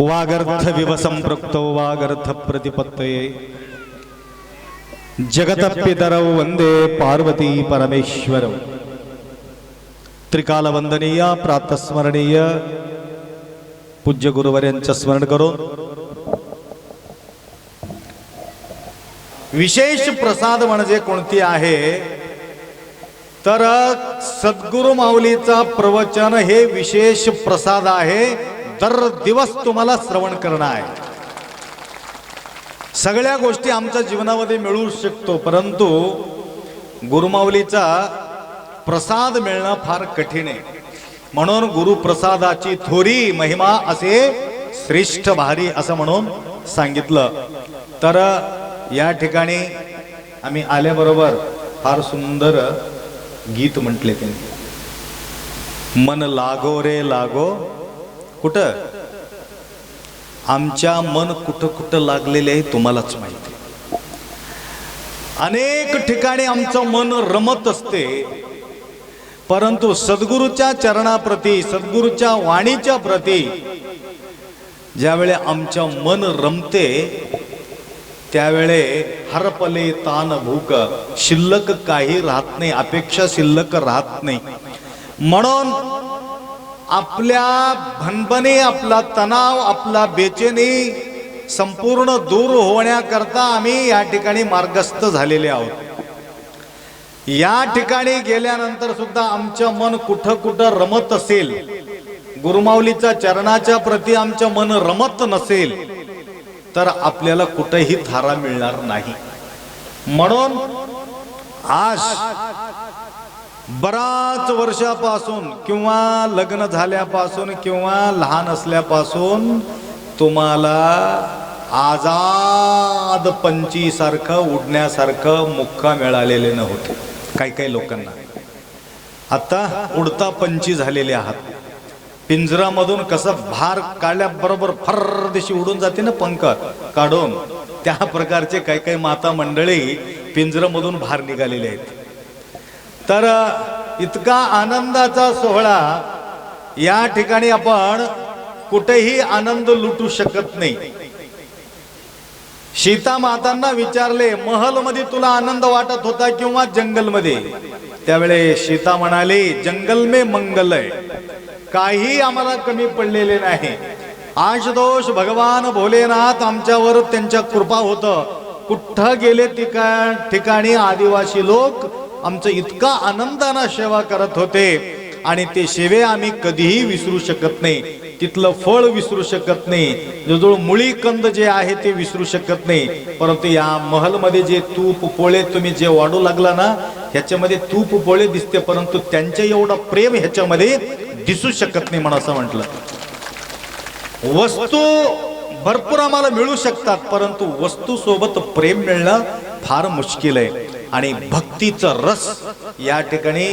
वागर्थ विवसंपृक्तो वागर्थ प्रतिपत्तये जगतपितरौ वंदे पार्वती परमेश्वर। त्रिकालवंदनीय प्रातस्मरणीय पूज्य गुरुवर्यांचं स्मरण करून विशेष प्रसाद म्हणजे कोणती आहे? तर सद्गुरु माऊलीचा प्रवचन हे विशेष प्रसाद आहे. दर दिवस तुम्हाला श्रवण करणं आहे. सगळ्या गोष्टी आमच्या जीवनामध्ये मिळू शकतो परंतु गुरुमाऊलीचा प्रसाद मिळणं फार कठीण आहे. म्हणून गुरुप्रसादाची थोरी महिमा असे श्रेष्ठ भारी असं म्हणून सांगितलं. तर या ठिकाणी आम्ही आल्याबरोबर फार सुंदर गीत म्हटले त्यांनी. मन लागो रे लागो कुठं? आमच्या मन कुठं कुठं लागलेले आहे तुम्हालाच माहिती अनेक ठिकाणी आमचं मन रमत असते. परंतु सद्गुरूच्या चरणाप्रती सद्गुरूच्या वाणीच्या प्रती ज्यावेळे आमच्या मन रमते त्यावेळे हरपले तान भूक शिल्लक काही राहत नाही अपेक्षा शिल्लक राहत नाही. म्हणून आपल्या भनभने आपला तणाव आपला बेचेनी संपूर्ण दूर होण्याकरता आम्ही या ठिकाणी मार्गस्थ झालेले आहोत. या ठिकाणी गेल्यानंतर सुद्धा आमचं मन कुठं कुठं रमत असेल गुरुमाऊलीच्या चरणाच्या प्रती आमचं मन रमत नसेल तर आपल्याला कुठेही थारा मिळणार नाही. म्हणून आज बराच वर्षापासून किंवा लग्न झाल्यापासून किंवा लहान असल्यापासून तुम्हाला आजाद पंचीसारखं उडण्यासारखं मुक्का मिळालेले नव्हते. काही काही लोकांना. आता उडता पंची झालेले आहात. पिंजरामधून कसं भार काढल्याबरोबर फर दिशी उडून जाते ना पंख काढून. त्या प्रकारचे काही काही माता मंडळी पिंजरामधून भार निघालेले आहेत. तर इतका आनंदाचा सोहळा या ठिकाणी आपण कुठेही आनंद लुटू शकत नाही. सीता मातांना विचारले महलमध्ये तुला आनंद वाटत होता किंवा जंगलमध्ये त्यावेळे सीता म्हणाली जंगल में मंगल आहे काही आम्हाला कमी पडलेले नाही. आशदोष भगवान भोलेनाथ आमच्यावर त्यांच्या कृपा होत. कुठं गेले ठिकाणी आदिवासी लोक? आमचं इतका आनंदानं सेवा करत होते. आणि ते सेवे आम्ही कधीही विसरू शकत नाही. तिथलं फळ विसरू शकत नाही. जवळजवळ मुळी कंद जे आहे ते विसरू शकत नाही. परंतु या महलमध्ये जे तूप पोळे तुम्ही जे वाढू लागला ना ह्याच्यामध्ये तूप पोळे दिसते. परंतु त्यांच्या एवढं प्रेम ह्याच्यामध्ये दिसू शकत नाही म्हणून असं म्हटलं. वस्तू भरपूर आम्हाला मिळू शकतात. परंतु वस्तू सोबत प्रेम मिळणं फार मुश्किल आहे. आणि भक्तीचा रस या ठिकाणी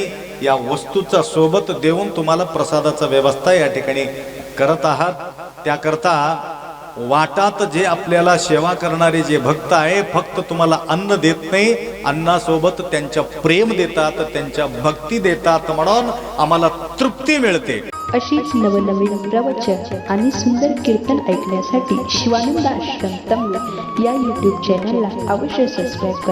या वस्तूचा सोबत देऊन तुम्हाला प्रसादाचा व्यवस्था या ठिकाणी करत आहात. त्याकरता वाटात जे आपल्याला सेवा करणारे जे भक्त आहे फक्त तुम्हाला अन्न देत नाही अन्नासोबत त्यांच्या प्रेम देतात त्यांच्या भक्ती देतात म्हणून आम्हाला तृप्ती मिळते. अशीच नवनवीन प्रवचन आणि सुंदर कीर्तन ऐकण्यासाठी शिवानंद आश्रम या यूट्यूब चॅनलला अवश्य सबस्क्राईब करा.